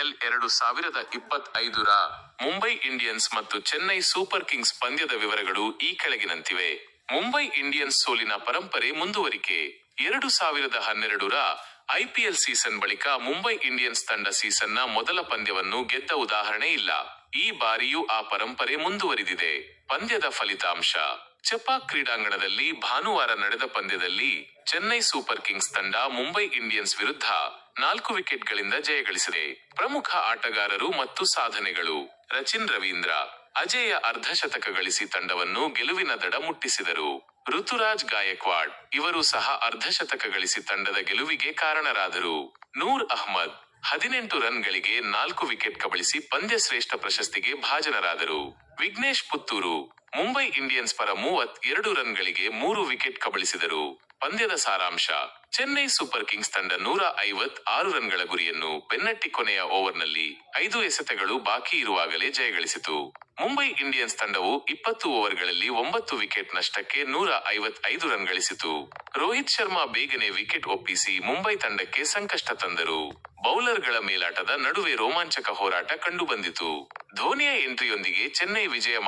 IPL ಎರಡು ಸಾವಿರದ ಇಪ್ಪತ್ತೈದರ ಮುಂಬೈ ಇಂಡಿಯನ್ಸ್ ಮತ್ತು ಚೆನ್ನೈ ಸೂಪರ್ ಕಿಂಗ್ಸ್ ಪಂದ್ಯದ ವಿವರಗಳು ಈ ಕೆಳಗಿನಂತಿವೆ. ಮುಂಬೈ ಇಂಡಿಯನ್ಸ್ ಸೋಲಿನ ಪರಂಪರೆ ಮುಂದುವರಿಕೆ. ಎರಡು ಸಾವಿರದ ಹನ್ನೆರಡರ ಐಪಿಎಲ್ ಸೀಸನ್ ಬಳಿಕ ಮುಂಬೈ ಇಂಡಿಯನ್ಸ್ ತಂಡ ಸೀಸನ್ನ ಮೊದಲ ಪಂದ್ಯವನ್ನು ಗೆದ್ದ ಉದಾಹರಣೆ ಇಲ್ಲ. ಈ ಬಾರಿಯೂ ಆ ಪರಂಪರೆ ಮುಂದುವರಿದಿದೆ. ಪಂದ್ಯದ ಫಲಿತಾಂಶ. ಚೆಪಾಕ್ ಕ್ರೀಡಾಂಗಣದಲ್ಲಿ ಭಾನುವಾರ ನಡೆದ ಪಂದ್ಯದಲ್ಲಿ ಚೆನ್ನೈ ಸೂಪರ್ ಕಿಂಗ್ಸ್ ತಂಡ ಮುಂಬೈ ಇಂಡಿಯನ್ಸ್ ವಿರುದ್ಧ ನಾಲ್ಕು ವಿಕೆಟ್ಗಳಿಂದ ಜಯಗಳಿಸಿದೆ ಪ್ರಮುಖ ಆಟಗಾರರು ಮತ್ತು ಸಾಧನೆಗಳು. ರಚಿನ್ ರವೀಂದ್ರ, ಅಜೇಯ ಅರ್ಧಶತಕ ಗಳಿಸಿ ತಂಡವನ್ನು ಗೆಲುವಿನ ದಡ ಮುಟ್ಟಿಸಿದರು. ಋತುರಾಜ್ ಗಾಯಕ್ವಾಡ್, ಇವರು ಸಹ ಅರ್ಧಶತಕ ಗಳಿಸಿ ತಂಡದ ಗೆಲುವಿಗೆ ಕಾರಣರಾದರು. ನೂರ್ ಅಹ್ಮದ್, ಹದಿನೆಂಟು ರನ್ಗಳಿಗೆ ನಾಲ್ಕು ವಿಕೆಟ್ ಕಬಳಿಸಿ ಪಂದ್ಯ ಶ್ರೇಷ್ಠ ಪ್ರಶಸ್ತಿಗೆ ಭಾಜನರಾದರು. ವಿಘ್ನೇಶ್ ಪುತ್ತೂರು ಮುಂಬೈ ಇಂಡಿಯನ್ಸ್ ಪರ ಮೂವತ್ ಎರಡು ರನ್ಗಳಿಗೆ ಮೂರು ವಿಕೆಟ್ ಕಬಳಿಸಿದರು. ಪಂದ್ಯದ ಸಾರಾಂಶ, ಚೆನ್ನೈ ಸೂಪರ್ ಕಿಂಗ್ಸ್ ತಂಡ ನೂರ ಐವತ್ ಆರು ರನ್ಗಳ ಗುರಿಯನ್ನು ಬೆನ್ನಟ್ಟಿ ಕೊನೆಯ ಓವರ್ನಲ್ಲಿ ಐದು ಎಸೆತಗಳು ಬಾಕಿ ಇರುವಾಗಲೇ ಜಯಗಳಿಸಿತು. ಮುಂಬೈ ಇಂಡಿಯನ್ಸ್ ತಂಡವು ಇಪ್ಪತ್ತು ಓವರ್ಗಳಲ್ಲಿ ಒಂಬತ್ತು ವಿಕೆಟ್ ನಷ್ಟಕ್ಕೆ ನೂರ ಐವತ್ ಐದು ರನ್ ಗಳಿಸಿತು ರೋಹಿತ್ ಶರ್ಮಾ ಬೇಗನೆ ವಿಕೆಟ್ ಒಪ್ಪಿಸಿ ಮುಂಬೈ ತಂಡಕ್ಕೆ ಸಂಕಷ್ಟ ತಂದರು. ಬೌಲರ್ಗಳ ಮೇಲಾಟದ ನಡುವೆ ರೋಮಾಂಚಕ ಹೋರಾಟ ಕಂಡುಬಂದಿತು. ಧೋನಿಯ ಎಂಟ್ರಿಯೊಂದಿಗೆ ಚೆನ್ನೈ ವಿಜಯ